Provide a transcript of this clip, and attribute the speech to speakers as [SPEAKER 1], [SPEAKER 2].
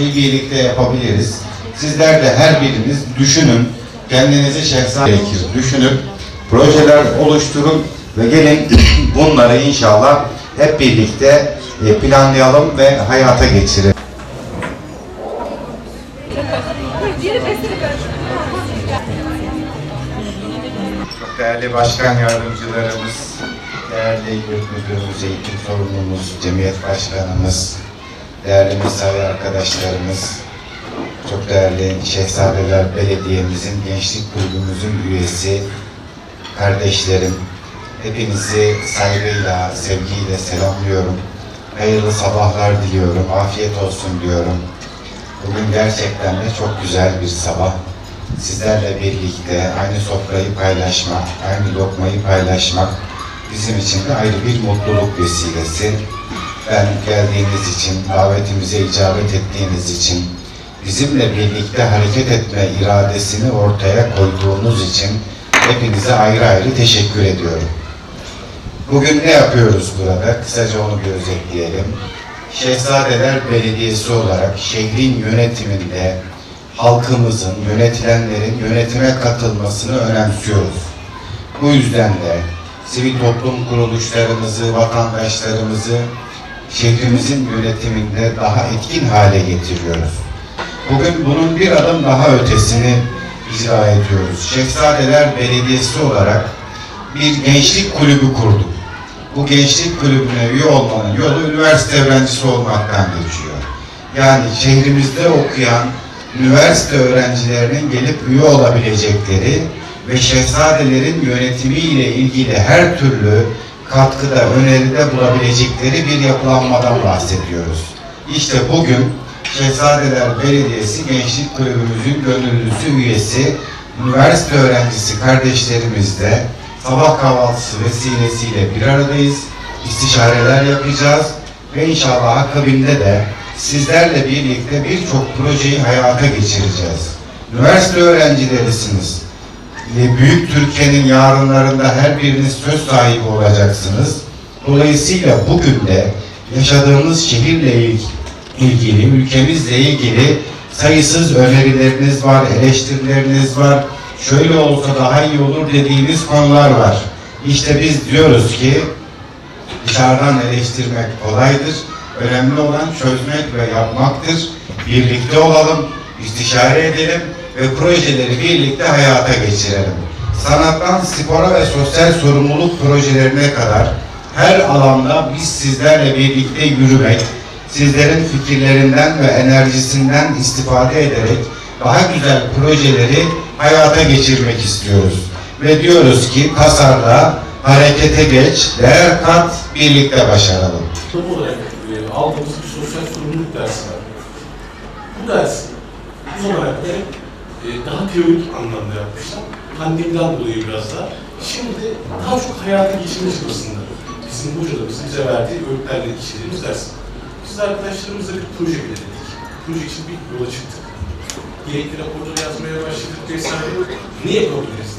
[SPEAKER 1] projeyi birlikte yapabiliriz. Sizler de her biriniz düşünün, kendinizi şahsen gerekir. Düşünüp projeler oluşturun ve gelin bunları inşallah hep birlikte e, planlayalım ve hayata geçirelim. Çok değerli başkan yardımcılarımız, değerli yurt müdürümüz, eğitim sorumlumuz, cemiyet başkanımız, değerli mesai arkadaşlarımız, çok değerli Şehzadeler Belediye'mizin, Gençlik Kulübümüzün üyesi, kardeşlerim, hepinizi saygıyla, sevgiyle selamlıyorum. Hayırlı sabahlar diliyorum, afiyet olsun diyorum. Bugün gerçekten de çok güzel bir sabah. Sizlerle birlikte aynı sofrayı paylaşmak, aynı lokmayı paylaşmak bizim için de ayrı bir mutluluk vesilesi. Ben geldiğiniz için, davetimize icabet ettiğiniz için, bizimle birlikte hareket etme iradesini ortaya koyduğunuz için hepinize ayrı ayrı teşekkür ediyorum. Bugün ne yapıyoruz burada? Kısaca onu bir özetleyelim. Şehzadeler Belediyesi olarak şehrin yönetiminde halkımızın, yönetilenlerin yönetime katılmasını önemsiyoruz. Bu yüzden de sivil toplum kuruluşlarımızı, vatandaşlarımızı şehrimizin yönetiminde daha etkin hale getiriyoruz. Bugün bunun bir adım daha ötesini icra ediyoruz. Şehzadeler Belediyesi olarak bir gençlik kulübü kurduk. Bu gençlik kulübüne üye olmanın yolu üniversite öğrencisi olmaktan geçiyor. Yani şehrimizde okuyan üniversite öğrencilerinin gelip üye olabilecekleri ve şehzadelerin yönetimiyle ilgili her türlü katkıda, öneride bulabilecekleri bir yapılanmadan bahsediyoruz. İşte bugün Şehzadeler Belediyesi Gençlik Kulübümüzün gönüllüsü üyesi, üniversite öğrencisi kardeşlerimizle sabah kahvaltısı vesilesiyle bir aradayız. İstişareler yapacağız ve inşallah akabinde de sizlerle birlikte birçok projeyi hayata geçireceğiz. Üniversite öğrencilerisiniz. Büyük Türkiye'nin yarınlarında her biriniz söz sahibi olacaksınız. Dolayısıyla bugün de yaşadığımız şehirle il- ilgili, ülkemizle ilgili sayısız önerileriniz var, eleştirileriniz var. Şöyle olsa daha iyi olur dediğiniz konular var. İşte biz diyoruz ki dışarıdan eleştirmek kolaydır. Önemli olan çözmek ve yapmaktır. Birlikte olalım, istişare edelim ve projeleri birlikte hayata geçirelim. Sanattan spora ve sosyal sorumluluk projelerine kadar her alanda biz sizlerle birlikte yürümek, sizlerin fikirlerinden ve enerjisinden istifade ederek daha güzel projeleri hayata geçirmek istiyoruz. Ve diyoruz ki tasarla, harekete geç, değer kat, birlikte başaralım.
[SPEAKER 2] Tam olarak e, aldığımız bir sosyal sorumluluk dersi var. Bu dersi biz olarak daha teorik anlamda yapmışlar. Pandemiden dolayı biraz da. Şimdi daha çok hayata geçirme çabasında bizim hocalarımızın bize verdiği öğütlerle işlediğimiz ders. Biz arkadaşlarımızla bir proje belirledik. Proje için bir yola çıktık. Gerekli raporları yazmaya başladık vesaire. Ne yapabiliriz?